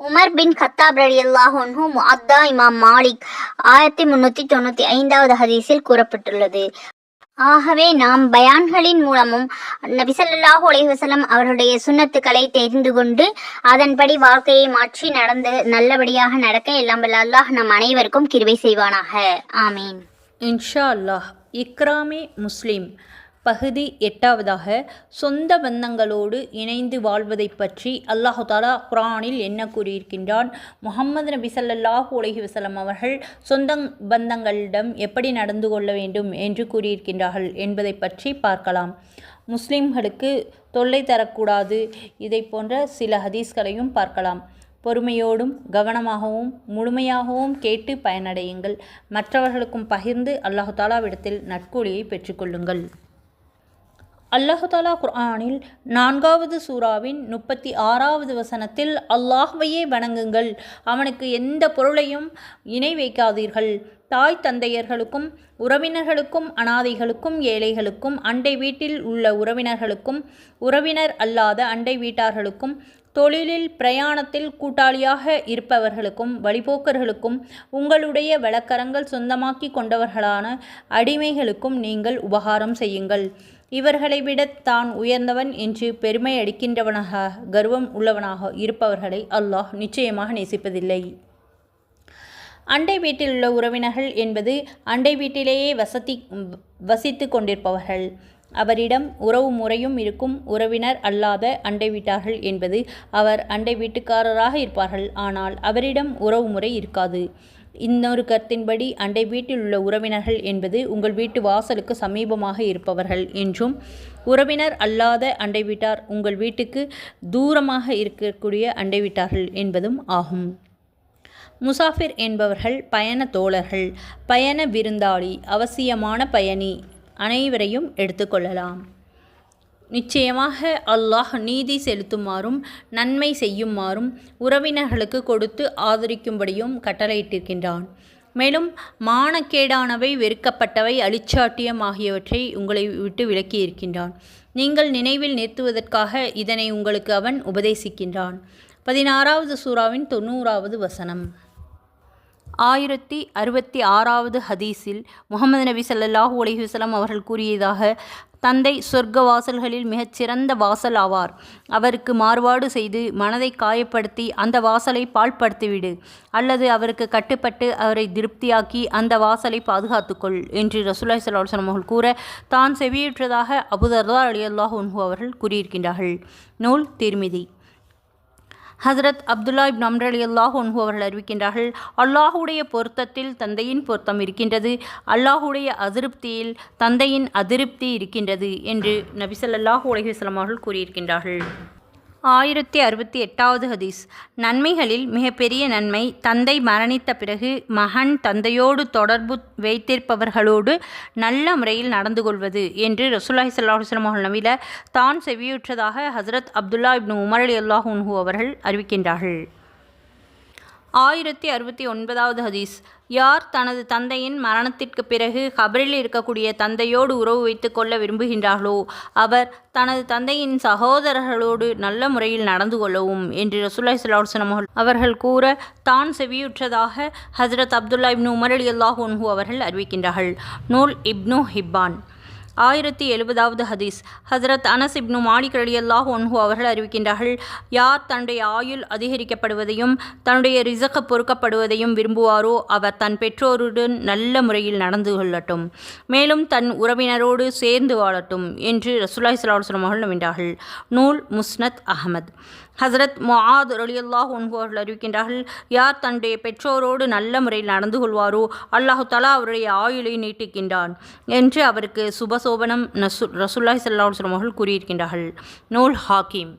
Umar பின் கத்தாப் ரலியல்லாஹு அன்ஹு முஅத்தா இமாம் மாலிக் ஆயிரத்தி முன்னூத்தி தொண்ணூத்தி ஐந்தாவது ஹதீஸில் கூறப்பட்டுள்ளது. ஆகவே நாம் பயான்களின் மூலமும் நபிசல்லாஹு அலைவசலம் அவருடைய சுண்ணத்துக்களை தெரிந்து கொண்டு அதன்படி வாழ்க்கையை மாற்றி நடந்து நல்லபடியாக நடக்க எல்லாம் அல்லாஹ் நம் அனைவருக்கும் கிருவை செய்வானாக. ஆமீன். இன்ஷா அல்லாஹ் இக்ராமே முஸ்லீம் பகுதி எட்டாவதாக சொந்த பந்தங்களோடு இணைந்து வாழ்வதை பற்றி அல்லாஹு தாலா குரானில் என்ன கூறியிருக்கின்றான்? முகமது நபி ஸல்லல்லாஹு உலகி வசலம் அவர்கள் சொந்த பந்தங்களிடம் எப்படி நடந்து கொள்ள வேண்டும் என்று கூறியிருக்கின்றார்கள் என்பதை பற்றி பார்க்கலாம். முஸ்லிம்களுக்கு தொல்லை தரக்கூடாது இதை போன்ற சில ஹதீஸ்களையும் பார்க்கலாம். பொறுமையோடும் கவனமாகவும் முழுமையாகவும் கேட்டு பயனடையுங்கள். மற்றவர்களுக்கும் பகிர்ந்து அல்லாஹு தாலாவிடத்தில் நட்கூலியை பெற்றுக்கொள்ளுங்கள் அல்லாஹாலா குர்ஆனில் நான்காவது சூறாவின் முப்பத்தி ஆறாவது வசனத்தில் அல்லாஹ்வையே வணங்குங்கள் அவனுக்கு எந்த பொருளையும் இணை வைக்காதீர்கள். தாய் தந்தையர்களுக்கும் உறவினர்களுக்கும் அனாதைகளுக்கும் ஏழைகளுக்கும் அண்டை வீட்டில் உள்ள உறவினர்களுக்கும் உறவினர் அல்லாத அண்டை வீட்டார்களுக்கும் தொழிலில் பிரயாணத்தில் கூட்டாளியாக இருப்பவர்களுக்கும் வழிபோக்கர்களுக்கும் உங்களுடைய வழக்கரங்கள் சொந்தமாக்கி கொண்டவர்களான அடிமைகளுக்கும் நீங்கள் உபகாரம் செய்யுங்கள். இவர்களை விட தான் உயர்ந்தவன் என்று பெருமை அடிக்கின்றவனாக கர்வம் உள்ளவனாக இருப்பவர்களை அல்லாஹ் நிச்சயமாக நேசிப்பதில்லை. அண்டை வீட்டில் உள்ள உறவினர்கள் என்பது அண்டை வீட்டிலேயே வசதி வசித்து கொண்டிருப்பவர்கள். அவரிடம் உறவு முறையும் இருக்கும் உறவினர் அல்லாத அண்டை வீட்டார்கள் என்பது அவர் அண்டை வீட்டுக்காரராக இருப்பார்கள். ஆனால் அவரிடம் உறவு முறை இருக்காது. இன்னொரு கருத்தின்படி அண்டை வீட்டில் உள்ள உறவினர்கள் என்பது உங்கள் வீட்டு வாசலுக்கு சமீபமாக இருப்பவர்கள் என்றும் உறவினர் அல்லாத அண்டை வீட்டார் உங்கள் வீட்டுக்கு தூரமாக இருக்கக்கூடிய அண்டை வீட்டார்கள் என்பதும் ஆகும். முசாஃபிர் என்பவர்கள் பயண தோழர்கள். பயண விருந்தாளி அவசியமான பயணி அனைவரையும் எடுத்துக்கொள்ளலாம் நிச்சயமாக அல்லாஹ் நீதி செலுத்துமாறும் நன்மை செய்யுமாறும் உறவினர்களுக்கு கொடுத்து ஆதரிக்கும்படியும் கட்டளையிட்டிருக்கின்றான். மேலும் மானக்கேடானவை வெறுக்கப்பட்டவை அழிச்சாட்டியம் ஆகியவற்றை உங்களை விட்டு விலக்கியிருக்கின்றான். நீங்கள் நினைவில் நிறுத்துவதற்காக இதனை உங்களுக்கு அவன் உபதேசிக்கின்றான். பதினாறாவது சூறாவின் தொண்ணூறாவது வசனம். ஆயிரத்தி அறுபத்தி ஆறாவது ஹதீஸில் முகமது நபி சல்லாஹூ அலைஹி அவர்கள் கூறியதாக தந்தை சொர்க்க வாசல்களில் மிகச்சிறந்த வாசல் ஆவார் அவருக்கு மாறுபாடு செய்து மனதை காயப்படுத்தி அந்த வாசலை பாழ்படுத்திவிடு. அல்லது அவருக்கு கட்டுப்பட்டு அவரை திருப்தியாக்கி அந்த வாசலை பாதுகாத்துக்கொள் என்று ரசுல்லாய் சல்லாஹ் அவர்கள் கூற தான் செவியுற்றதாக அபுதர்தா அலி அல்லாஹ் அவர்கள் கூறியிருக்கின்றார்கள். நூல் திருமிதி. ஹசரத் அப்துல்லா இப் நம்ர் அலி அல்லாஹ் ஒன்ஹு அவர்கள் அறிவிக்கின்றார்கள் அல்லாஹுடைய பொருத்தத்தில் தந்தையின் பொருத்தம் இருக்கின்றது. அல்லாஹுடைய அதிருப்தியில் தந்தையின் அதிருப்தி இருக்கின்றது என்று நபிசல்லாஹூ அலைஹி அவர்கள் கூறியிருக்கின்றார்கள். ஆயிரத்தி அறுபத்தி எட்டாவது ஹதீஸ். நன்மைகளில் மிகப்பெரிய நன்மை தந்தை மரணித்த பிறகு மகன் தந்தையோடு தொடர்பு வைத்திருப்பவர்களோடு நல்ல முறையில் நடந்து கொள்வது என்று ரசூல்லாஹி சல்லாஹுஸ்லாம் அவர்கள் நவில தான் செவியுற்றதாக ஹசரத் அப்துல்லா இப்னு உமர் அலி அல்லாஹ் அவர்கள் அறிவிக்கின்றார்கள். ஆயிரத்தி அறுபத்தி ஒன்பதாவது ஹதீஸ். யார் தனது தந்தையின் மரணத்திற்கு பிறகு கபரில் இருக்கக்கூடிய தந்தையோடு உறவு வைத்து கொள்ள விரும்புகின்றார்களோ அவர் தனது தந்தையின் சகோதரர்களோடு நல்ல முறையில் நடந்து கொள்ளவும் என்று ரசூல்லாய் சல்லாஹம் அவர்கள் கூற தான் செவியுற்றதாக ஹசரத் அப்துல்லா இப்னு உமர் அலி அல்லாஹ் உன்ஹு அவர்கள் அறிவிக்கின்றார்கள். நூல் இப்னு ஹிப்பான். ஆயிரத்தி எழுபதாவது ஹதீஸ். ஹசரத் அனஸ் இப்னு மாலிக் அல்லாஹ் ஒன்ஹூ அவர்கள் அறிவிக்கின்றார்கள் யார் தன்னுடைய ஆயுள் அதிகரிக்கப்படுவதையும் தன்னுடைய ரிசக பொறுக்கப்படுவதையும் விரும்புவாரோ அவர் தன் பெற்றோருடன் நல்ல முறையில் நடந்து கொள்ளட்டும் மேலும் தன் உறவினரோடு சேர்ந்து வாழட்டும் என்று ரசூலாய் சலாஹ் அவர்கள் நம்பினார்கள். நூல் முஸ்னத் அகமது ஹசரத் மொஹாத் ரலியல்லாஹ் அன்ஹு அவர்கள் அறிவிக்கின்றார்கள் யார் தன்னுடைய பெற்றோரோடு நல்ல முறையில் நடந்து கொள்வாரோ அல்லாஹு தலா அவருடைய ஆயுளை நீட்டிக்கின்றான் என்று அவருக்கு சுபசோபனம் நசு ரசூல்லாய் சல்லாஹ் அவர்கள் கூறியிருக்கின்றார்கள். நூல் ஹாக்கிம்.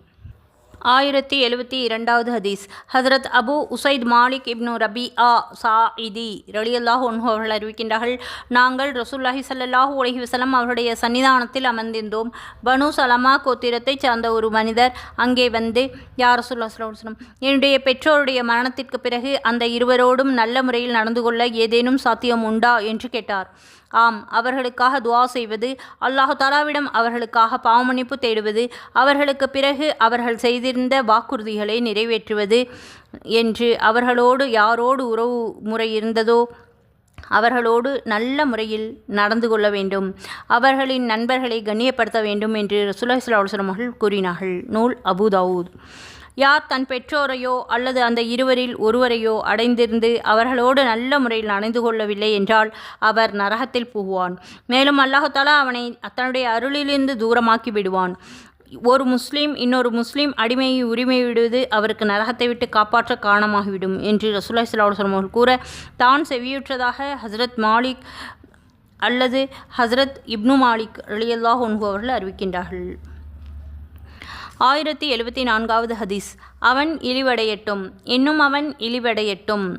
ஆயிரத்தி எழுபத்தி இரண்டாவது ஹதீஸ். ஹசரத் அபு உசைத் மாலிக் இப்னு ரபி ஆ சாஇதி இதி ஒன்ஹு அவர்கள் அறிவிக்கின்றார்கள் நாங்கள் ரசூல்லாஹி ஸல்லல்லாஹு உலகி வசலம் அவருடைய சன்னிதானத்தில் அமர்ந்திருந்தோம். பனு சலமா கோத்திரத்தைச் சார்ந்த ஒரு மனிதர் அங்கே வந்து யார் ரசூல்லா வஸல்லம் என்னுடைய பெற்றோருடைய மரணத்திற்கு பிறகு அந்த இருவரோடும் நல்ல முறையில் நடந்து கொள்ள ஏதேனும் சாத்தியம் உண்டா? என்று கேட்டார். ஆம் அவர்களுக்காக துவா செய்வது அல்லாஹு தாலாவிடம் அவர்களுக்காக பாவமன்னிப்பு தேடுவது அவர்களுக்கு பிறகு அவர்கள் செய்திருந்த வாக்குறுதிகளை நிறைவேற்றுவது என்று அவர்களோடு யாரோடு உறவு முறை இருந்ததோ அவர்களோடு நல்ல முறையில் நடந்து கொள்ள வேண்டும். அவர்களின் நண்பர்களை கண்ணியப்படுத்த வேண்டும் என்று ரசூலுல்லாஹி ஸல்லல்லாஹு அவர்கள் கூறினார்கள். நூல் அபுதாவூத் யார் தன் பெற்றோரையோ அல்லது அந்த இருவரில் ஒருவரையோ அடைந்திருந்து அவர்களோடு நல்ல முறையில் நடந்து கொள்ளவில்லை என்றால் அவர் நரகத்தில் புகுவான். மேலும் அல்லாஹாலா அவனை தன்னுடைய அருளிலிருந்து தூரமாக்கி விடுவான். ஒரு முஸ்லீம் இன்னொரு முஸ்லீம் அடிமையை உரிமை விடுவது அவருக்கு நரகத்தை விட்டு காப்பாற்ற காரணமாகிவிடும் என்று ரசூலுல்லாஹி ஸல்லல்லாஹு அவர்கள் கூற தான் செவியுற்றதாக ஹஸ்ரத் மாலிக் அல்லது ஹஸ்ரத் இப்னு மாலிக் அலியல்லாஹ் அன்ஹு அவர்கள் அறிவிக்கின்றார்கள். ஆயிரத்தி எழுபத்தி நான்காவது ஹதீஸ். அவன் இழிவடையட்டும். இன்னும் அவன் இழிவடையட்டும்.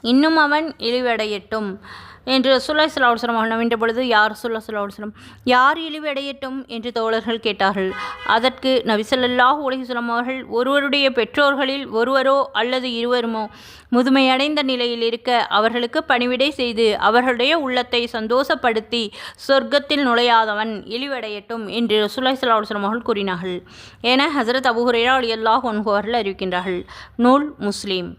இன்னும் அவன் இழிவடையட்டும். என்று ரசூல்லாய் சலாஹுஸ்லம் அவர்கள் நவின்ற பொழுது யார் ரசூல்லா சலாஹுஸ்லம் யார் இழிவடையட்டும் என்று தோழர்கள் கேட்டார்கள். அதற்கு நபிசல்லாஹ் உலகிஸ்லாம் அவர்கள் ஒருவருடைய பெற்றோர்களில் ஒருவரோ அல்லது இருவருமோ முதுமையடைந்த நிலையில் இருக்க அவர்களுக்கு பணிவிடை செய்து அவர்களுடைய உள்ளத்தை சந்தோஷப்படுத்தி சொர்க்கத்தில் நுழையாதவன் இழிவடையட்டும் என்று ரசூல்லாய் சலாஹுஸ்லம் அவர்கள் கூறினார்கள். என ஹசரத் அபுஹுரேரா அலி அல்லாஹ் அவர்கள் அறிவிக்கின்றார்கள். நூல் முஸ்லீம்.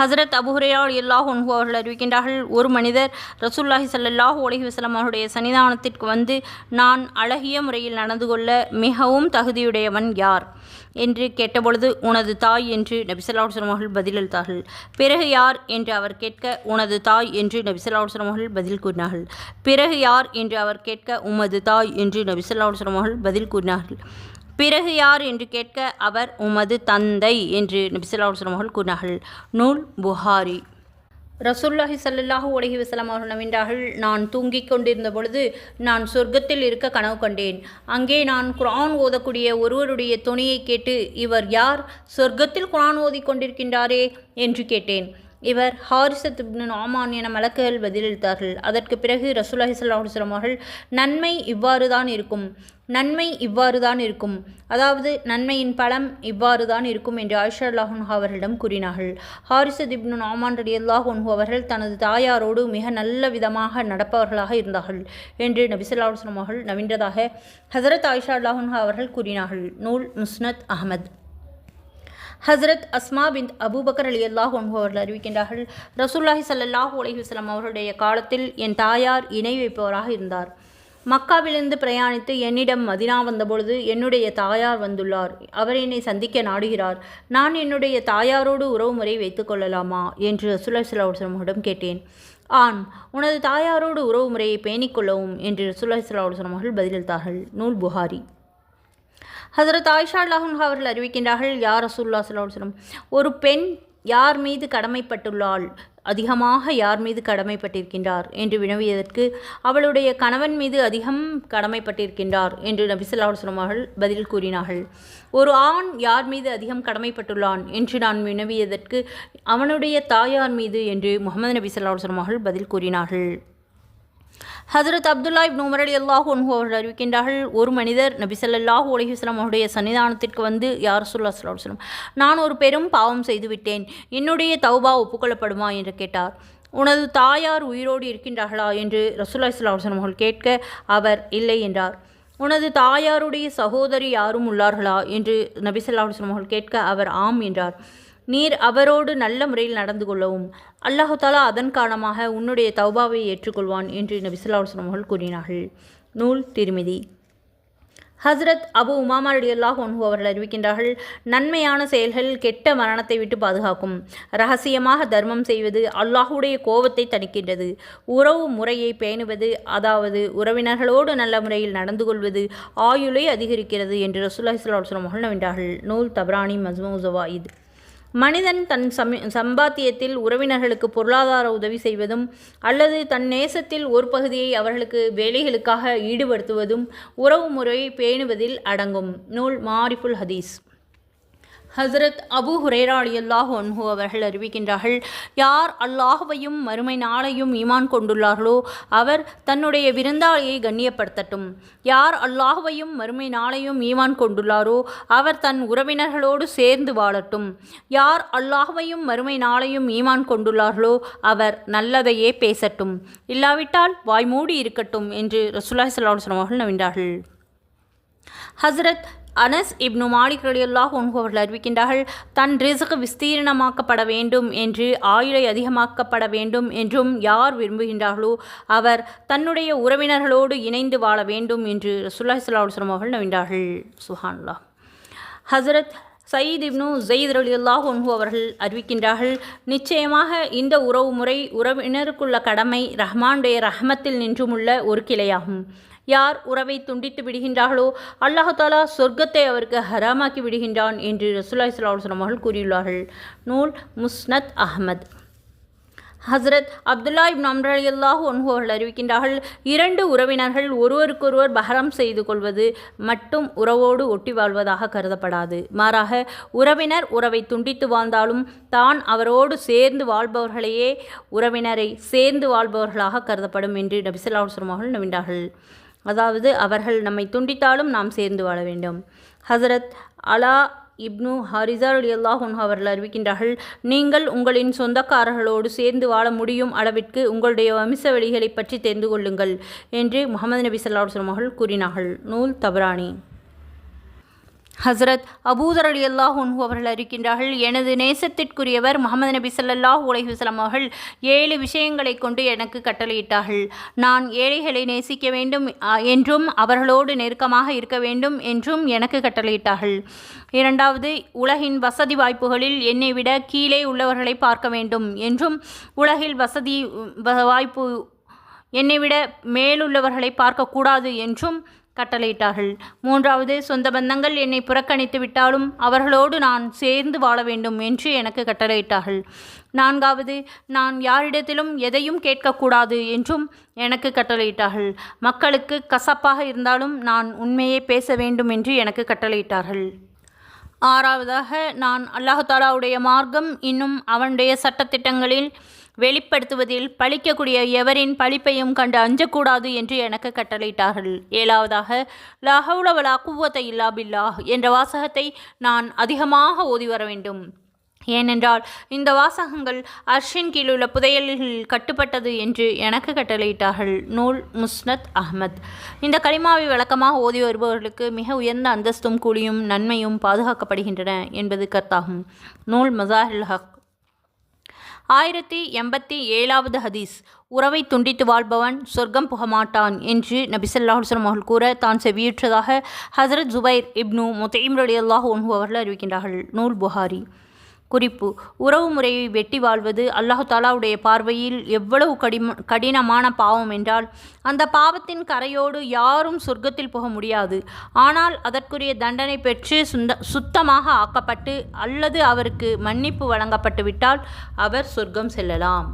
ஹசரத் அபுஹுரையால் அல்லாஹ் ஒன்ஹு அவர்கள் அறிவிக்கின்றார்கள் ஒரு மனிதர் ரசூல்லாஹி ஸல்லல்லாஹு அலைஹி வசலம் அவருடைய சன்னிதானத்திற்கு வந்து நான் அழகிய முறையில் நடந்து கொள்ள மிகவும் தகுதியுடையவன் யார்? என்று கேட்டபொழுது உனது தாய் என்று நபிசல்லாஹுஸ்லம் அவர்கள் பதிலளித்தார்கள். பிறகு யார் என்று அவர் கேட்க உனது தாய் என்று நபிசல்லாஹுஸ்லம் அவர்கள் பதில் கூறினார்கள். பிறகு யார் என்று அவர் கேட்க உமது தாய் என்று நபிசல்லாஹுஸ்லம் அவர்கள் பதில் கூறினார்கள். பிறகு யார் என்று கேட்க அவர் உமது தந்தை என்று நபிசல்லாஹுஸ்லம் அவர்கள் கூறினார்கள். நூல் புகாரி. ரசூல்லாஹி சல்லாஹூ உலகி வஸல்லம் அவர்கள் நவின்றார்கள் நான் தூங்கிக் கொண்டிருந்த பொழுது நான் சொர்க்கத்தில் இருக்க கனவு கண்டேன். அங்கே நான் குரான் ஓதக்கூடிய ஒருவருடைய துணையை கேட்டு இவர் யார்? சொர்க்கத்தில் குரான் ஓதிக் கொண்டிருக்கின்றாரே? என்று கேட்டேன். இவர் ஹாரிசத் இப்னு ஆமான் என மலக்குகள் பதிலளித்தார்கள். அதற்கு பிறகு ரசூலாஹி ஸல்லல்லாஹு அவர்கள் நன்மை இவ்வாறு தான் இருக்கும். நன்மை இவ்வாறு தான் இருக்கும். அதாவது நன்மையின் பலம் இவ்வாறு தான் இருக்கும் என்று ஆயிஷா அல்லாஹன் அவர்களிடம் கூறினார்கள். ஹாரிசத் இப்னு ஆமான் ரடி அல்லாஹன்ஹு அவர்கள் தனது தாயாரோடு மிக நல்ல விதமாக நடப்பவர்களாக இருந்தார்கள் என்று நபிசல்லா அவர்கள் நவின்றதாக ஹசரத் ஆயிஷா அல்லாஹன்ஹா அவர்கள் கூறினார்கள். நூல் முஸ்னத் அகமது ஹசரத் அஸ்மா பின் அபூபக்கர் அலி அல்லாஹ் அவர்கள் அறிவிக்கின்றார்கள் ரசூல்லாஹி சல்லாஹ் உலகிஸ்லாம் அவர்களுடைய அவருடைய காலத்தில் என் தாயார் இணை வைப்பவராக இருந்தார். மக்காவிலிருந்து பிரயாணித்து என்னிடம் மதினா வந்தபொழுது என்னுடைய தாயார் வந்துள்ளார். அவர் என்னை சந்திக்க நாடுகிறார். நான் என்னுடைய தாயாரோடு உறவுமுறை வைத்துக் கொள்ளலாமா? என்று ரசூல்லா சல்லாஹுடன் கேட்டேன். ஆண் உனது தாயாரோடு உறவு முறையை பேணிக்கொள்ளவும் என்று ரசூல்லா சல்லாஹுடன் அவர்கள் பதிலளித்தார்கள். நூல் புகாரி. ஹசரத் ஆயிஷா அல்லாஹன் அவர்கள் அறிவிக்கின்றார்கள் யார் ரசூல்லா சல்லாஹம் ஒரு பெண் யார் மீது கடமைப்பட்டுள்ளாள்? அதிகமாக யார் மீது கடமைப்பட்டிருக்கின்றார்? என்று வினவியதற்கு அவளுடைய கணவன் மீது அதிகம் கடமைப்பட்டிருக்கின்றார் என்று நபிசல்லா அவர்கள் பதில் கூறினார்கள். ஒரு ஆண் யார் மீது அதிகம் கடமைப்பட்டுள்ளான்? என்று நான் வினவியதற்கு அவனுடைய தாயார் மீது என்று முகமது நபி சல்லா அவர்கள் பதில் கூறினார்கள். ஹசரத் அப்துல்லா இப்னு உமர் அலி அல்லாஹூ அன்ஹு அவர்கள் அறிவிக்கின்றார்கள் ஒரு மனிதர் நபிசல்லாஹூ ஸல்லல்லாஹு அவருடைய சன்னிதானத்திற்கு வந்து யார் சுல்லா சொல்லம் நான் ஒரு பெரும் பாவம் செய்துவிட்டேன் என்னுடைய தௌபா ஒப்புக்கொள்ளப்படுமா என்று கேட்டார். உனது தாயார் உயிரோடு இருக்கின்றார்களா என்று ரசூல்லா இஸ்லாம் அவர்கள் கேட்க அவர் இல்லை என்றார். உனது தாயாருடைய சகோதரி யாரும் உள்ளார்களா என்று நபி ஸல்லல்லாஹு அவர்கள் கேட்க அவர் ஆம் என்றார். நீர் அவரோடு நல்ல முறையில் நடந்து கொள்ளவும் அல்லாஹு தாலா அதன் காரணமாக உன்னுடைய தௌபாவை ஏற்றுக்கொள்வான் என்று நபிசுல்லாஸ்லம் அவர்கள் கூறினார்கள். நூல் திருமிதி. ஹஸ்ரத் அபு உமாமா அல்லாஹ் ஒன்ஹு அவர்கள் அறிவிக்கின்றார்கள் நன்மையான செயல்கள் கெட்ட மரணத்தை விட்டு பாதுகாக்கும். ரகசியமாக தர்மம் செய்வது அல்லாஹுடைய கோபத்தை தணிக்கின்றது. உறவு முறையை பேணுவது அதாவது உறவினர்களோடு நல்ல முறையில் நடந்து கொள்வது ஆயுளை அதிகரிக்கிறது என்று ரசூல்லாஹி சொல்லாஹ் அவர்கள் நவின்றார்கள் நூல் தப்ரானி மஸ்மூ ஜவாயித் மனிதன் தன் சமி சம்பாத்தியத்தில் உறவினர்களுக்கு பொருளாதார உதவி செய்வதும் அல்லது தன் நேசத்தில் ஒரு பகுதியை அவர்களுக்கு வேலைகளுக்காக ஈடுபடுத்துவதும் உறவு முறையை பேணுவதில் அடங்கும். நூல் மாரிஃபுல் ஹதீஸ். ஹசரத் அபு ஹுரேரா அலியல்லாஹ் ஒன்ஹு அவர்கள் அறிவிக்கின்றார்கள் யார் அல்லாஹுவையும் மறுமை நாளையும் ஈமான் கொண்டுள்ளார்களோ அவர் தன்னுடைய விருந்தாளியை கண்ணியப்படுத்தட்டும். யார் அல்லாஹுவையும் மறுமை நாளையும் ஈமான் கொண்டுள்ளாரோ அவர் தன் உறவினர்களோடு சேர்ந்து வாழட்டும். யார் அல்லாஹுவையும் மறுமை நாளையும் ஈமான் கொண்டுள்ளார்களோ அவர் நல்லதையே பேசட்டும். இல்லாவிட்டால் வாய்மூடி இருக்கட்டும் என்று ரசூல்லாய் சல்லாஹ் அவர்கள் நவின்றார்கள் ஹசரத் அனஸ் இப்னு மாலிக் ரலியல்லாஹ் ஒன்ஹு அறிவிக்கின்றார்கள் தன் ரிசுக்கு விஸ்தீரணமாக்கப்பட வேண்டும் என்று ஆயுளை அதிகமாக்கப்பட வேண்டும் என்றும் யார் விரும்புகின்றார்களோ அவர் தன்னுடைய உறவினர்களோடு இணைந்து வாழ வேண்டும் என்று சுல்லாஹ் சல்லாஹ் அவர்கள் நவின்றார்கள் சுஹான்லா ஹசரத் சயீத் இப்னு ஜெயித் ரலியல்லாஹ் ஒன்ஹு அவர்கள் அறிவிக்கின்றார்கள் நிச்சயமாக இந்த உறவு முறை உறவினருக்குள்ள கடமை ரஹ்மானுடைய ரஹமத்தில் நின்றுமுள்ள ஒரு கிளையாகும். யார் உறவை துண்டித்து விடுகின்றார்களோ அல்லாஹாலா சொர்க்கத்தை அவருக்கு ஹராமாக்கி விடுகின்றான் என்று ரசுல்லாய் சல்லாஹ் அவர்கள் கூறியுள்ளார்கள். நூல் முஸ்னத் அஹமத். ஹஸ்ரத் அப்துல்லா இப்னு அம்ர் அலி அல்லாஹ் ஒன்ஹு அவர்கள் அறிவிக்கின்றார்கள் இரண்டு உறவினர்கள் ஒருவருக்கொருவர் பஹரம் செய்து கொள்வது மட்டும் உறவோடு ஒட்டி வாழ்வதாக கருதப்படாது. மாறாக உறவினர் உறவை துண்டித்து வாழ்ந்தாலும் தான் அவரோடு சேர்ந்து வாழ்பவர்களையே உறவினரை சேர்ந்து வாழ்பவர்களாக கருதப்படும் என்று நபிசல்லா அவர்கள் நவின்றார்கள் அதாவது அவர்கள் நம்மை துண்டித்தாலும் நாம் சேர்ந்து வாழ வேண்டும். ஹசரத் அலா இப்னு ஹரிசா அலி அல்லாஹ் அவர்கள் அறிவிக்கின்றார்கள் நீங்கள் உங்களின் சொந்தக்காரர்களோடு சேர்ந்து வாழ முடியும் அளவிற்கு உங்களுடைய வம்ச வழிகளை பற்றி தெரிந்து கொள்ளுங்கள் என்று முகமது நபி சல்லா அவர்கள் கூறினார்கள். நூல் தபரானி. ஹசரத் அபூதர் அலி அல்லாஹ் அவர்கள் அறிக்கின்றார்கள் எனது நேசத்திற்குரியவர் முகமது நபி சல்லாஹ் உலஹிவசலம் அவர்கள் ஏழு விஷயங்களை கொண்டு எனக்கு கட்டளையிட்டார்கள். நான் ஏழைகளை நேசிக்க வேண்டும் என்றும் அவர்களோடு நெருக்கமாக இருக்க வேண்டும் என்றும் எனக்கு கட்டளையிட்டார்கள். இரண்டாவது உலகின் வசதி வாய்ப்புகளில் என்னை விட கீழே உள்ளவர்களை பார்க்க வேண்டும் என்றும் உலகில் வசதி வாய்ப்பு என்னை விட மேலுள்ளவர்களை பார்க்கக்கூடாது என்றும் கட்டளையிட்டார்கள். மூன்றாவது சொந்த பந்தங்கள் என்னை புறக்கணித்து விட்டாலும் அவர்களோடு நான் சேர்ந்து வாழ வேண்டும் என்று எனக்கு கட்டளையிட்டார்கள். நான்காவது நான் யாரிடத்திலும் எதையும் கேட்கக்கூடாது என்றும் எனக்கு கட்டளையிட்டார்கள். மக்களுக்கு கசப்பாக இருந்தாலும் நான் உண்மையை பேச வேண்டும் என்று எனக்கு கட்டளையிட்டார்கள். ஆறாவதாக நான் அல்லாஹு தாலாவுடைய மார்க்கம் இன்னும் அவனுடைய சட்டத்திட்டங்களில் வெளிப்படுத்துவதில் பழிக்கக்கூடிய எவரின் பழிப்பையும் கண்டு அஞ்சக்கூடாது என்று எனக்கு கட்டளையிட்டார்கள். ஏழாவதாக லஹவுலவலா குவத்தை இல்லா பில்லா என்ற வாசகத்தை நான் அதிகமாக ஓதி வர வேண்டும். ஏனென்றால் இந்த வாசகங்கள் அர்ஷின் கீழுள்ள புதையலில் கட்டுப்பட்டது என்று எனக்கு கட்டளையிட்டார்கள். நூல் முஸ்னத் அஹ்மத். இந்த களிமாவை வழக்கமாக ஓதி வருபவர்களுக்கு மிக உயர்ந்த அந்தஸ்தும் கூலியும் நன்மையும் பாதுகாக்கப்படுகின்றன என்பது கர்த்தாகும். நூல் மசாஹில் ஹக். ஆயிரத்தி எண்பத்தி ஏழாவது ஹதீஸ் உறவை துண்டித்து வாழ்பவன் சொர்க்கம் புகமாட்டான் என்று நபிசல்லாஹுஸ்லம் அவர்கள் கூற தான் செவியுற்றதாக ஹசரத் ஜுபைர் இப்னு முத்தைம் ரலி அல்லாஹ் ஒன்ஹு அவர்கள் அறிவிக்கின்றார்கள். நூல் புகாரி. குறிப்பு. உறவு முறையை வெட்டி வாழ்வது அல்லாஹு தாலாவுடைய பார்வையில் எவ்வளவு கடிம கடினமான பாவம் என்றால் அந்த பாவத்தின் கரையோடு யாரும் சொர்க்கத்தில் போக முடியாது. ஆனால் அதற்குரிய தண்டனை பெற்று சுந்த சுத்தமாக ஆக்கப்பட்டு அல்லது அவருக்கு மன்னிப்பு வழங்கப்பட்டு விட்டால் அவர் சொர்க்கம் செல்லலாம்.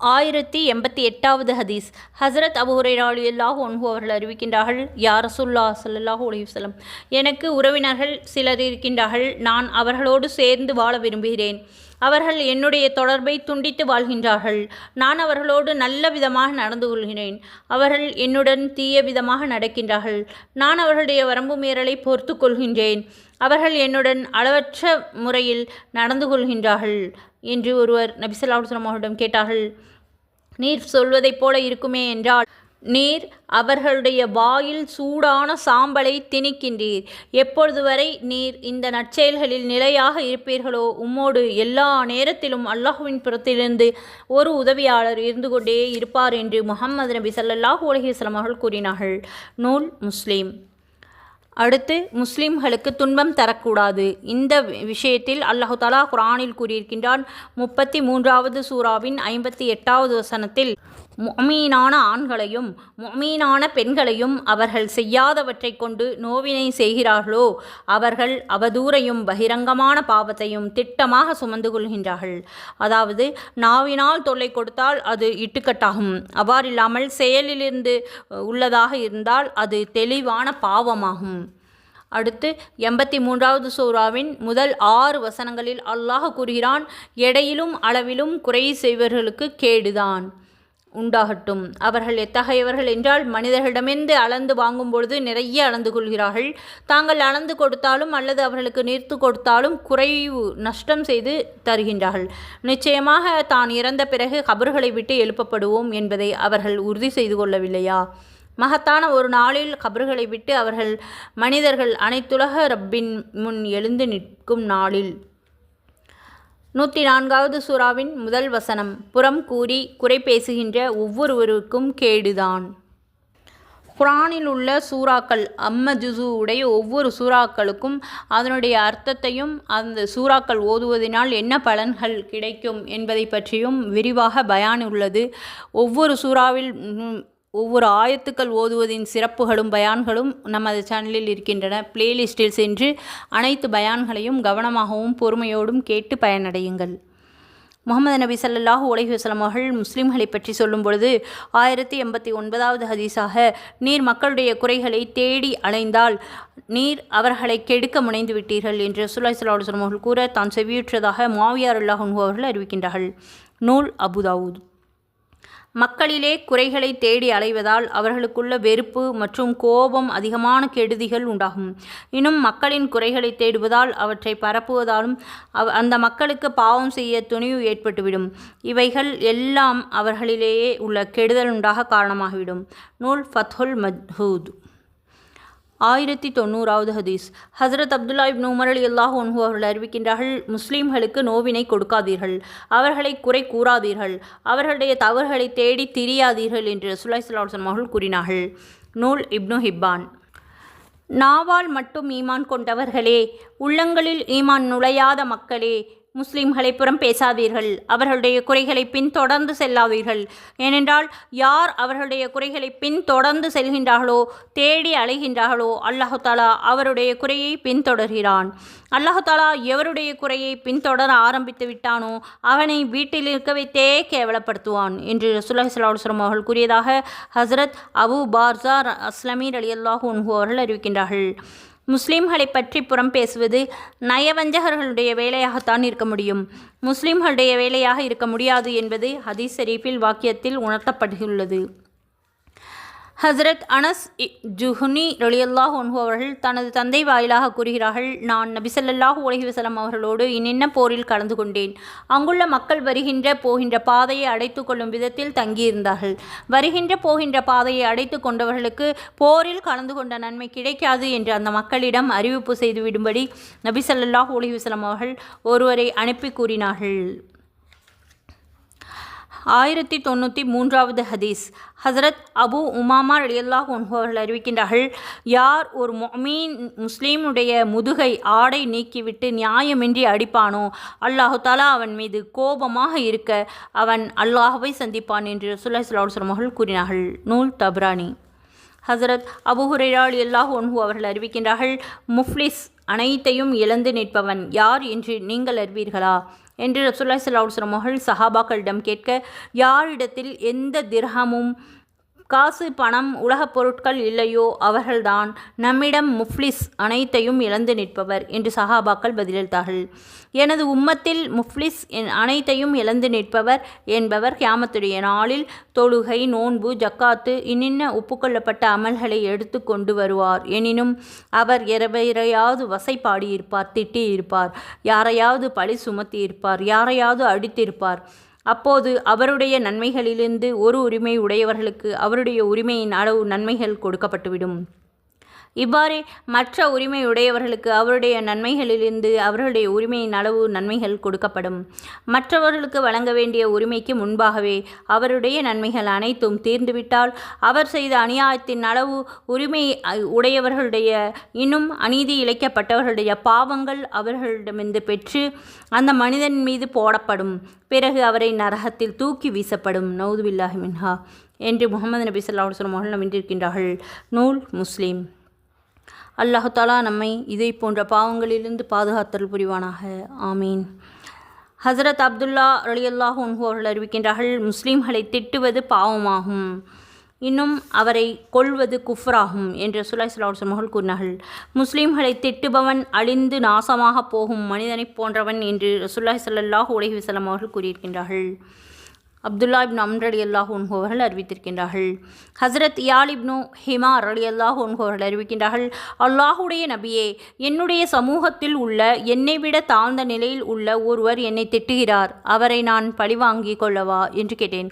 ஆயிரத்தி எண்பத்தி எட்டாவது ஹதீஸ். ஹசரத் அபுஹுரைராலி அல்லாஹ் ஒன்ஹு அவர்கள் அறிவிக்கின்றார்கள் யார் ரசுல்லா சல்லாஹூ அலையுசலம் எனக்கு உறவினர்கள் சிலர் இருக்கின்றார்கள் நான் அவர்களோடு சேர்ந்து வாழ விரும்புகிறேன். அவர்கள் என்னுடைய தொடர்பை துண்டித்து வாழ்கின்றார்கள். நான் அவர்களோடு நல்ல விதமாக நடந்து கொள்கிறேன். அவர்கள் என்னுடன் தீய விதமாக நடக்கின்றார்கள். நான் அவர்களுடைய வரம்பு மீறலை பொறுத்து கொள்கின்றேன். அவர்கள் என்னுடன் அளவற்ற முறையில் நடந்து கொள்கின்றார்கள். என்று ஒருவர் நபிசல்லாஹுஸ்லாம் அவர்களிடம் கேட்டார்கள். நீர் சொல்வதைப் போல இருக்குமே என்றால் நீர் அவர்களுடைய வாயில் சூடான சாம்பலை திணிக்கின்றீர். எப்பொழுது வரை நீர் இந்த நற்செயல்களில் நிலையாக இருப்பீர்களோ உம்மோடு எல்லா நேரத்திலும் அல்லாஹுவின் புறத்திலிருந்து ஒரு உதவியாளர் இருந்து கொண்டே இருப்பார் என்று முகமது நபி சல்லாஹூ அலைஹி அவர்கள் கூறினார்கள். நூல் முஸ்லீம். அடுத்து முஸ்லிம்களுக்கு துன்பம் தரக்கூடாது. இந்த விஷயத்தில் அல்லாஹு தலா குரானில் கூறியிருக்கின்றான் முப்பத்தி மூன்றாவது சூறாவின் ஐம்பத்தி எட்டாவது வசனத்தில் மொமீனான ஆண்களையும் மொமீனான பெண்களையும் அவர்கள் செய்யாதவற்றை கொண்டு நோவினை செய்கிறார்களோ அவர்கள் அவதூறையும் பகிரங்கமான பாவத்தையும் திட்டமாக சுமந்து கொள்கின்றார்கள். அதாவது நாவினால் தொல்லை கொடுத்தால் அது இட்டுக்கட்டாகும். அவ்வாறில்லாமல் செயலிலிருந்து உள்ளதாக இருந்தால் அது தெளிவான பாவமாகும். அடுத்து எண்பத்தி மூன்றாவது சூறாவின் முதல் ஆறு வசனங்களில் அல்லாஹ் கூறுகிறான் எடையிலும் அளவிலும் குறை செய்வர்களுக்கு கேடுதான். உண்டாகட்டும். அவர்கள் எத்தகையவர்கள் என்றால் மனிதர்களிடமிருந்து அளந்து வாங்கும் பொழுது நிறைய அளந்து கொள்கிறார்கள். தாங்கள் அளந்து கொடுத்தாலும் அல்லது அவர்களுக்கு நிறுத்து கொடுத்தாலும் குறைவு நஷ்டம் செய்து தருகின்றார்கள். நிச்சயமாக தான் இறந்த பிறகு கபர்களை விட்டு எழுப்பப்படுவோம் என்பதை அவர்கள் உறுதி செய்து கொள்ளவில்லையா? மகத்தான ஒரு நாளில் கபர்களை விட்டு அவர்கள் மனிதர்கள் அனைத்துலக ரப்பின் முன் எழுந்து நிற்கும் நாளில் நூற்றி நான்காவது சூறாவின் முதல் வசனம் புறம் கூறி குறை பேசுகின்ற ஒவ்வொருவருக்கும் கேடுதான். குரானில் உள்ள சூறாக்கள் அம்ம ஜுசு உடைய ஒவ்வொரு சூறாக்களுக்கும் அதனுடைய அர்த்தத்தையும் அந்த சூறாக்கள் ஓதுவதனால் என்ன பலன்கள் கிடைக்கும் என்பதை பற்றியும் விரிவாக பயான் உள்ளது. ஒவ்வொரு சூறாவில் ஒவ்வொரு ஆயத்துக்கள் ஓதுவதின் சிறப்புகளும் பயான்களும் நமது சேனலில் இருக்கின்றன. பிளேலிஸ்டில் சென்று அனைத்து பயான்களையும் கவனமாகவும் பொறுமையோடும் கேட்டு பயனடையுங்கள். முகமது நபி ஸல்லல்லாஹு அலைஹி வஸல்லம் அவர்கள் முஸ்லிம்களை பற்றி சொல்லும் பொழுது ஆயிரத்தி எண்பத்தி ஒன்பதாவது ஹதீஸாக நீர் மக்களுடைய குறைகளை தேடி அலைந்தால் நீர் அவர்களை கெடுக்க முனைந்து விட்டீர்கள் என்று சுல்லாய் சல்லா அவர்கள் கூற தான் செவியுற்றதாக மாவியார் அல்லாஹ் அவர்கள் அறிவிக்கின்றார்கள். நூல் அபுதாவூத் மக்களிலே குறைகளை தேடி அலைவதால் அவர்களுக்குள்ள வெறுப்பு மற்றும் கோபம் அதிகமான கெடுதிகள் உண்டாகும். இன்னும் மக்களின் குறைகளை தேடுவதால் அவற்றை பரப்புவதாலும் அவ் அந்த மக்களுக்கு பாவம் செய்ய துணிவு ஏற்பட்டுவிடும். இவைகள் எல்லாம் அவர்களிலேயே உள்ள கெடுதல் உண்டாக காரணமாகிவிடும். நூல் ஃபத்ஹுல் மத்ஹூத் ஆயிரத்தி தொண்ணூறாவது ஹதீஸ். ஹசரத் அப்துல்லா இப்னு உமர் அலி அல்லாஹ் ஒன்ஹு அவர்கள் அறிவிக்கின்றார்கள் முஸ்லீம்களுக்கு நோவினை கொடுக்காதீர்கள் அவர்களை குறை கூறாதீர்கள் அவர்களுடைய தவறுகளை தேடி திரியாதீர்கள் என்று சுல்லாய் சல்லாஹம் அவர்கள் கூறினார்கள். நூல் இப்னு ஹிப்பான். நாவால் மட்டும் ஈமான் கொண்டவர்களே உள்ளங்களில் ஈமான் நுழையாத மக்களே முஸ்லிம்களை புறம் பேசாதீர்கள். அவர்களுடைய குறைகளை பின்தொடர்ந்து செல்லாதீர்கள். ஏனென்றால் யார் அவர்களுடைய குறைகளை பின்தொடர்ந்து செல்கின்றார்களோ தேடி அலைகின்றார்களோ அல்லாஹாலா அவருடைய குறையை பின்தொடர்கிறான். அல்லாஹாலா எவருடைய குறையை பின்தொடர ஆரம்பித்து விட்டானோ அவனை வீட்டில் இருக்க வைத்தே கேவலப்படுத்துவான் என்று ரசூலுல்லாஹி அவர்கள் கூறியதாக ஹஸ்ரத் அபு பார்சார் அஸ்லமீர் அலி அல்லாஹூ அவர்கள் அறிவிக்கின்றார்கள். முஸ்லீம்களை பற்றி புறம் பேசுவது நயவஞ்சகர்களுடைய வேலையாகத்தான் இருக்க முடியும். முஸ்லிம்களுடைய வேலையாக இருக்க முடியாது என்பது ஹதீஸ் ஷெரீஃபில் வாக்கியத்தில் உணர்த்தப்பட்டுள்ளது ஹஸ்ரத் அனஸ் இ- ஜுஹ்னி ரலியல்லாஹு அன்ஹு அவர்கள் தனது தந்தை வாயிலாக கூறுகிறார்கள் நான் நபிசல்லாஹு உலகிவசலம் அவர்களோடு இன்னின்ன போரில் கலந்து கொண்டேன். அங்குள்ள மக்கள் வருகின்ற போகின்ற பாதையை அடைத்து கொள்ளும் விதத்தில் தங்கியிருந்தார்கள். வருகின்ற போகின்ற பாதையை அடைத்து கொண்டவர்களுக்கு போரில் கலந்து கொண்ட நன்மை கிடைக்காது என்று அந்த மக்களிடம் அறிவிப்பு செய்து விடும்படி உலகிவசலம் அவர்கள் ஒருவரை அனுப்பி கூறினார்கள். ஆயிரத்தி தொண்ணூற்றி மூன்றாவது ஹதீஸ். ஹசரத் அபு உமாமா அலியல்லாஹ் அன்ஹு அவர்கள் அறிவிக்கின்றார்கள் யார் ஒரு மொமீன் முஸ்லீமுடைய முதுகை ஆடை நீக்கிவிட்டு நியாயமின்றி அடிப்பானோ? அல்லாஹு தாலா அவன் மீது கோபமாக இருக்க அவன் அல்லாஹுவை சந்திப்பான் என்று சுல்லாய் சலாஹ் அவர்கள் கூறினார்கள். நூல் தப்ரானி. ஹசரத் அபு ஹுரைரா அல்லாஹ் ஒன்ஹு அவர்கள் அறிவிக்கின்றார்கள் முஃப்லிஸ் அனைத்தையும் இழந்து நிற்பவன் யார் என்று நீங்கள் அறிவீர்களா? என்று ரசூல்லாய் சல்லாஹ் அவர்கள் சஹாபாக்களிடம் கேட்க யாரிடத்தில் எந்த திரகமும் காசு பணம் உலகப் பொருட்கள் இல்லையோ அவர்கள்தான். நம்மிடம் முஃப்லிஸ் அனைத்தையும் இழந்து நிற்பவர் என்று சஹாபாக்கள் பதிலளித்தார்கள். எனது உம்மத்தில் முஃப்லிஸ் என் அனைத்தையும் இழந்து நிற்பவர் என்பவர் கியாமத்துடைய நாளில் தொழுகை நோன்பு ஜக்காத்து இன்னின்ன ஒப்புக்கொள்ளப்பட்ட அமல்களை எடுத்து கொண்டு வருவார். எனினும் அவர் எவரையாவது வசைப்பாடியிருப்பார் திட்டியிருப்பார் யாரையாவது பழி சுமத்தி இருப்பார் யாரையாவது அடித்திருப்பார். அப்போது அவருடைய நன்மைகளிலிருந்து ஒரு உரிமை உடையவர்களுக்கு அவருடைய உரிமையின் அளவு நன்மைகள் கொடுக்கப்பட்டுவிடும். இவ்வாறே மற்ற உரிமை உடையவர்களுக்கு அவருடைய நன்மைகளிலிருந்து அவர்களுடைய உரிமையின் அளவு நன்மைகள் கொடுக்கப்படும். மற்றவர்களுக்கு வழங்க வேண்டிய உரிமைக்கு முன்பாகவே அவருடைய நன்மைகள் அனைத்தும் தீர்ந்துவிட்டால் அவர் செய்த அநியாயத்தின் அளவு உரிமை அ- உடையவர்களுடைய இன்னும் அநீதி இழைக்கப்பட்டவர்களுடைய பாவங்கள் அவர்களிடமிருந்து பெற்று அந்த மனிதன் மீது போடப்படும். பிறகு அவரை நரகத்தில் தூக்கி வீசப்படும். நௌதுபில்லாஹி மின்ஹா. என்று முகமது நபி சொல்லாஹ் அலைஹி அவர்கள் நம்பியிருக்கின்றார்கள். நூல் முஸ்லீம். அல்லாஹ் நம்மை இதை போன்ற பாவங்களிலிருந்து பாதுகாத்தல் புரிவானாக. ஆமீன். ஹசரத் அப்துல்லா அலியல்லாஹ் அன்ஹு அவர்கள் அறிவிக்கின்றார்கள் முஸ்லீம்களை திட்டுவது பாவமாகும். இன்னும் அவரை கொல்வது குஃப்ராகும் என்று சுலாய் சலாஹ் அவர்கள் கூறினார்கள். முஸ்லீம்களை திட்டுபவன் அழிந்து நாசமாக போகும் மனிதனைப் போன்றவன் என்று சுல்லாய் ஸல்லல்லாஹு உலகி வஸல்லம் அவர்கள் கூறியிருக்கின்றார்கள். அப்துல்லா இப்னு அம்ர் அலி அல்லாஹ் அவர்கள் அறிவித்திருக்கின்றார்கள். ஹசரத் யால் இப்னு ஹிமார் அலி அல்லாஹ் அவர்கள் அறிவிக்கின்றார்கள் அல்லாஹுடைய நபியே என்னுடைய சமூகத்தில் உள்ள என்னை விட தாழ்ந்த நிலையில் உள்ள ஒருவர் என்னை திட்டுகிறார். அவரை நான் பழிவாங்கிக் கொள்ளவா? என்று கேட்டேன்.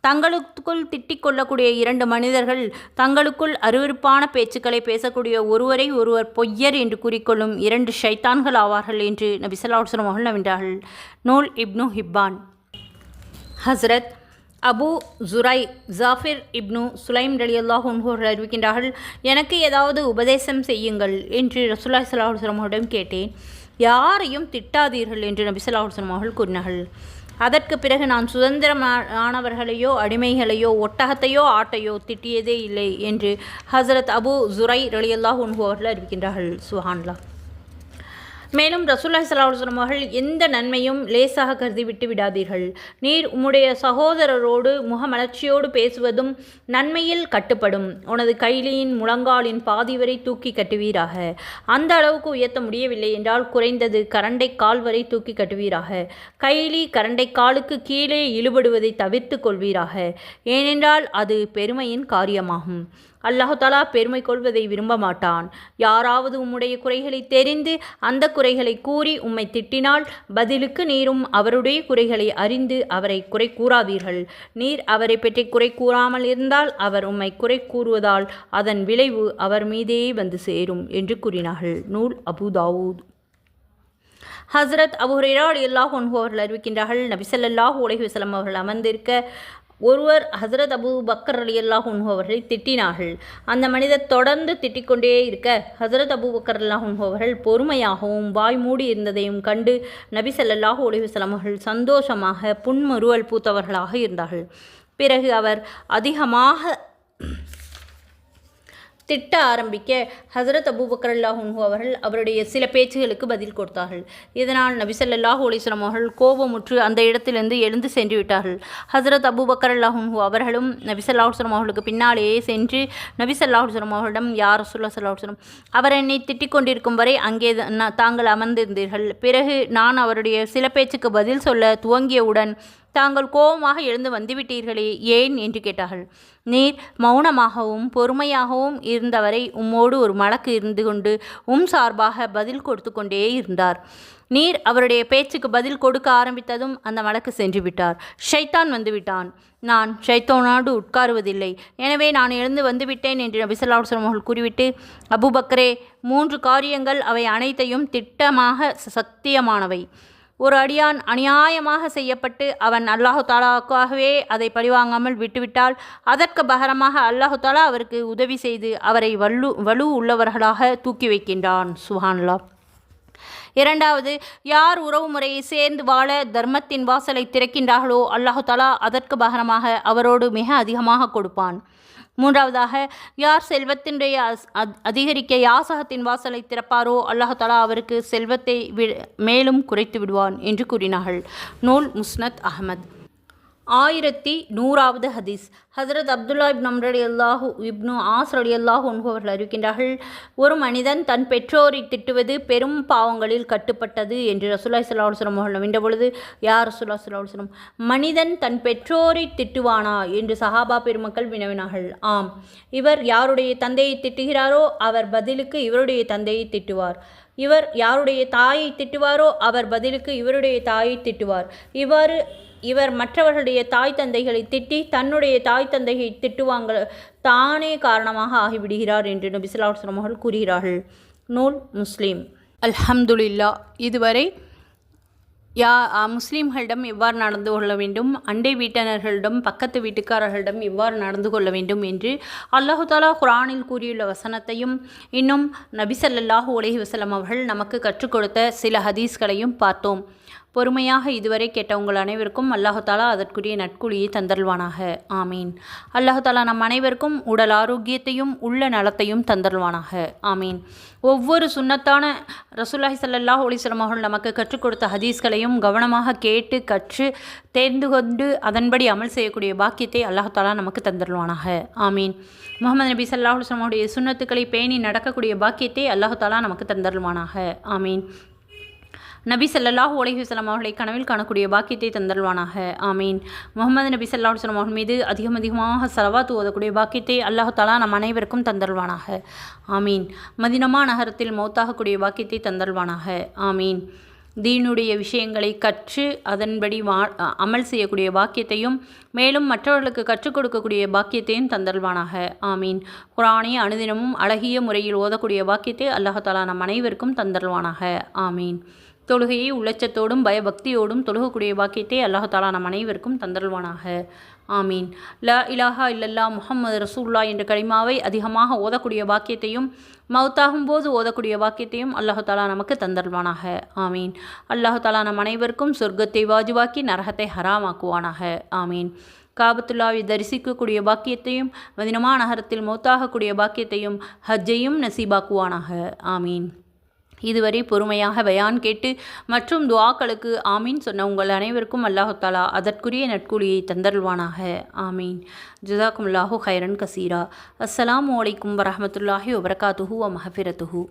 தங்களுக்குள் திட்டிக் கொள்ளக்கூடிய இரண்டு மனிதர்கள் தங்களுக்குள் அருவருப்பான பேச்சுக்களை பேசக்கூடிய ஒருவரை ஒருவர் பொய்யர் என்று கூறிக்கொள்ளும் இரண்டு ஷைத்தான்கள் ஆவார்கள் என்று நபி அவர்கள் நவின்றார்கள் நூல் இப்னு ஹிப்பான். ஹஸ்ரத் அபு ஜுரை ஜாஃபிர் இப்னு சுலைம் ரலியல்லாஹு அன்ஹு அறிவிக்கின்றார்கள் எனக்கு ஏதாவது உபதேசம் செய்யுங்கள் என்று ரசுல்லா ஸல்லல்லாஹு அவர்களிடம் கேட்டேன். யாரையும் திட்டாதீர்கள் என்று நபி ஸல்லல்லாஹு அவர்கள் கூறினார்கள். அதற்கு பிறகு நான் சுதந்திரமானவர்களையோ அடிமைகளையோ ஒட்டகத்தையோ ஆட்டையோ திட்டியதே இல்லை என்று ஹசரத் அபு ஜுரை ரலியல்லாஹு அன்ஹு அவர்கள் அறிவிக்கின்றார்கள். சுஹான்லா மேலும் ரசூல்லா சலாஹம் அவர்கள் எந்த நன்மையும் லேசாக கருதி விட்டு விடாதீர்கள். நீர் உம்முடைய சகோதரரோடு முகமலர்ச்சியோடு பேசுவதும் நன்மையில் கட்டுப்படும். உனது கைலியின் முழங்காலின் பாதி வரை தூக்கி கட்டுவீராக. அந்த அளவுக்கு உயர்த்த முடியவில்லை என்றால் குறைந்தது கரண்டை கால் வரை தூக்கி கட்டுவீராக. கைலி கரண்டை காலுக்கு கீழே இழுபடுவதை தவிர்த்து கொள்வீராக. ஏனென்றால் அது பெருமையின் காரியமாகும். அல்லாஹு பெருமை கொள்வதை விரும்ப மாட்டான். யாராவது உம்முடைய குறைகளை தெரிந்து அந்த குறைகளை கூறி உம்மை திட்டினால் பதிலுக்கு நீரும் அவருடைய குறைகளை அறிந்து அவரை குறை கூறாதீர்கள். நீர் அவரை பற்றி குறை கூறாமல் இருந்தால் அவர் உம்மை குறை கூறுவதால் அதன் விளைவு அவர் மீதே வந்து சேரும் என்று கூறினார்கள். நூல் அபுதாவூத் தாவூத். ஹஸ்ரத் அபு ஹுரைரா அல்லாஹ் அவர்கள் அறிவிக்கின்றார்கள் நபி உலகி வசலம் அவர்கள் அமர்ந்திருக்க ஒருவர் ஹசரத் அபு பக்கர் அலி அல்லாஹ் அவர்களை திட்டினார்கள். அந்த மனிதர் தொடர்ந்து திட்டிக்கொண்டே இருக்க ஹசரத் அபு பக்கர் அல்லாஹ் அவர்கள் பொறுமையாகவும் வாய் மூடி இருந்ததையும் கண்டு நபி சல்லாஹூ அலைஹி அவர்கள் சந்தோஷமாக புன்முறுவல் பூத்தவர்களாக இருந்தார்கள். பிறகு அவர் அதிகமாக திட்ட ஆரம்பிக்க ஹசரத் அபூபக்கர் அல்லாஹூ அவர்கள் அவருடைய சில பேச்சுகளுக்கு பதில் கொடுத்தார்கள். இதனால் நபிசல்லாஹூ அலிஸ்லாம் அவர்கள் கோபமுற்று அந்த இடத்திலிருந்து எழுந்து சென்று விட்டார்கள். ஹசரத் அபூபக்கர் அல்லாஹூ அவர்களும் நபிசல்லாஹுஸ்லாம் அவர்களுக்கு பின்னாலேயே சென்று நபிசல்லாஹுஸ்லாம் அவர்களிடம் யார் சுல்லா ஸல்லல்லாஹு அவர் என்னை திட்டிக் கொண்டிருக்கும் வரை அங்கே த- தாங்கள் அமர்ந்திருந்தீர்கள். பிறகு நான் அவருடைய சில பேச்சுக்கு பதில் சொல்ல துவங்கியவுடன் தாங்கள் கோபமாக எழுந்து வந்துவிட்டீர்களே ஏன்? என்று கேட்டார்கள். நீர் மௌனமாகவும் பொறுமையாகவும் இருந்தவரை உம்மோடு ஒரு மலக்கு இருந்து கொண்டு உம் சார்பாக பதில் கொடுத்து கொண்டே இருந்தார். நீர் அவருடைய பேச்சுக்கு பதில் கொடுக்க ஆரம்பித்ததும் அந்த மலக்கு சென்று விட்டார். ஷைத்தான் வந்துவிட்டான் நான் ஷைத்தோனோடு உட்காருவதில்லை. எனவே நான் எழுந்து வந்துவிட்டேன் என்று நபி ஸல்லல்லாஹு அவர்கள் கூறிவிட்டு அபுபக்ரே மூன்று காரியங்கள் அவை அனைத்தையும் திட்டமாக சத்தியமானவை. ஒரு அடியான் அநியாயமாக செய்யப்பட்டு அவன் அல்லாஹு தாலாவுக்காகவே அதை பழிவாங்காமல் விட்டுவிட்டால் அதற்கு பகரமாக அல்லாஹு தாலா அவருக்கு உதவி செய்து அவரை வலு வலு உள்ளவர்களாக தூக்கி வைக்கின்றான். சுஹான்லா இரண்டாவது யார் உறவு முறையை சேர்ந்து வாழ தர்மத்தின் வாசலை திறக்கின்றார்களோ அல்லாஹு தாலா அதற்கு பகரமாக அவரோடு மிக அதிகமாக கொடுப்பான். மூன்றாவதாக யார் செல்வத்தினுடைய அஸ்- அதிகரிக்க யாசகத்தின் வாசலை திறப்பாரோ அல்லாஹ் தலா அவருக்கு செல்வத்தை வி மேலும் குறைத்து விடுவான் என்று கூறினார்கள். நூல் முஸ்னத் அஹமத். ஆயிரத்தி நூறாவது ஹதீஸ். ஹசரத் அப்துல்லா இப் நம்ரடி அல்லாஹு இப்னு ஆஸ் அலி அல்லாஹு என்பவர்கள் அறிவிக்கின்றார்கள் ஒரு மனிதன் தன் பெற்றோரை திட்டுவது பெரும் பாவங்களில் கட்டுப்பட்டது என்று ரசுல்லா சல்லாஹ் அவர்கள் நவின்ற பொழுது யார் ரசுல்லா சல்லாஹ் மனிதன் தன் பெற்றோரை திட்டுவானா? என்று சஹாபா பெருமக்கள் வினவினார்கள். ஆம் இவர் யாருடைய தந்தையை திட்டுகிறாரோ அவர் பதிலுக்கு இவருடைய தந்தையை திட்டுவார். இவர் யாருடைய தாயை திட்டுவாரோ அவர் பதிலுக்கு இவருடைய தாயை திட்டுவார். இவ்வாறு இவர் மற்றவர்களுடைய தாய் தந்தைகளை திட்டி தன்னுடைய தாய் தந்தையை திட்டுவாங்க தானே காரணமாக ஆகிவிடுகிறார் என்று நபி அவர்கள் கூறுகிறார்கள். நூல் முஸ்லீம். அல்ஹம்துலில்லா இதுவரை யா முஸ்லீம்களிடம் எவ்வாறு நடந்து கொள்ள வேண்டும் அண்டை வீட்டினர்களிடம் பக்கத்து வீட்டுக்காரர்களிடம் எவ்வாறு நடந்து கொள்ள வேண்டும் என்று அல்லாஹு தாலா குரானில் கூறியுள்ள வசனத்தையும் இன்னும் நபிசல்லாஹூ உலகி வசலம் அவர்கள் நமக்கு கற்றுக் கொடுத்த சில ஹதீஸ்களையும் பார்த்தோம். பொறுமையாக இதுவரை கேட்ட உங்கள் அனைவருக்கும் அல்லாஹு தாலா அதற்குரிய நட்குழியை தந்தருள்வானாக. ஆமீன். அல்லாஹாலா நம் அனைவருக்கும் உடல் ஆரோக்கியத்தையும் உள்ள நலத்தையும் தந்தருள்வானாக. ஆமீன். ஒவ்வொரு சுன்னத்தான ரசூல்லாஹி ஸல்லல்லாஹு அலைஹி அவர்கள் நமக்கு கற்றுக் கொடுத்த ஹதீஸ்களையும் கவனமாக கேட்டு கற்று தேர்ந்து கொண்டு அதன்படி அமல் செய்யக்கூடிய பாக்கியத்தை அல்லாஹ் தாலா நமக்கு தந்துடுவானாக ஆமீன். முகமது நபி சல்லாஹ் அலைஹி சுண்ணத்துக்களை அவருடைய சுன்னத்துக்களை பேணி நடக்கக்கூடிய பாக்கியத்தை அல்லாஹ் தாலா நமக்கு தந்தருள்வானாக. ஆமீன். நபி ஸல்லல்லாஹு அலைஹி அவர்களை கனவில் காணக்கூடிய பாக்கியத்தை தந்தல்வானாக ஆமீன். முகமது நபி ஸல்லல்லாஹு அலைஹி அவர்கள் மீது அதிகம் அதிகமாக செலவாத்து ஓதக்கூடிய பாக்கியத்தை அல்லாஹ் தாலா நம் அனைவருக்கும் தந்தல்வானாக ஆமீன். மதினமா நகரத்தில் மௌத்தாகக்கூடிய பாக்கியத்தை தந்தல்வானாக ஆமீன். தீனுடைய விஷயங்களை கற்று அதன்படி வா அமல் செய்யக்கூடிய பாக்கியத்தையும் மேலும் மற்றவர்களுக்கு கற்றுக் கொடுக்கக்கூடிய பாக்கியத்தையும் தந்தல்வானாக ஆமீன். குரானை அனுதினமும் அழகிய முறையில் ஓதக்கூடிய பாக்கியத்தை அல்லாஹ் நம் அனைவருக்கும் தந்தல்வானாக ஆமீன். தொழுகையை உள்ளச்சத்தோடும் பயபக்தியோடும் தொழுகக்கூடிய பாக்கியத்தை அல்லாஹாலா நம் அனைவருக்கும் தந்தருள்வானாக. ஆமீன். ல இலாஹா இல்லல்லா முஹம்மது ரசூல்லா என்ற கலிமாவை அதிகமாக ஓதக்கூடிய பாக்கியத்தையும் மௌத்தாகும் போது ஓதக்கூடிய வாக்கியத்தையும் அல்லாஹ் தாலா நமக்கு தந்தருள்வானாக. ஆமீன். அல்லாஹாலா நம் அனைவருக்கும் சொர்க்கத்தை வாஜுவாக்கி நரகத்தை ஹராமாக்குவானாக. ஆமீன். காபத்துல்லாவை தரிசிக்கக்கூடிய பாக்கியத்தையும் மதினமா நகரத்தில் மௌத்தாகக்கூடிய பாக்கியத்தையும் ஹஜ்ஜையும் நசீபாக்குவானாக. ஆமீன். இதுவரை பொறுமையாக பயான் கேட்டு மற்றும் துவாக்களுக்கு ஆமீன் சொன்ன உங்கள் அனைவருக்கும் அல்லாஹாலா அதற்குரிய நட்கூலியை தந்தருள்வானாக. ஆமீன். ஜுதாக்கும் அல்லாஹு ஹைரன் கசீரா. அஸ்லாம் வலைக்கும் வரமத்துல்லாஹி வபரகாத்துஹூ அ மஹபிரத்துஹூ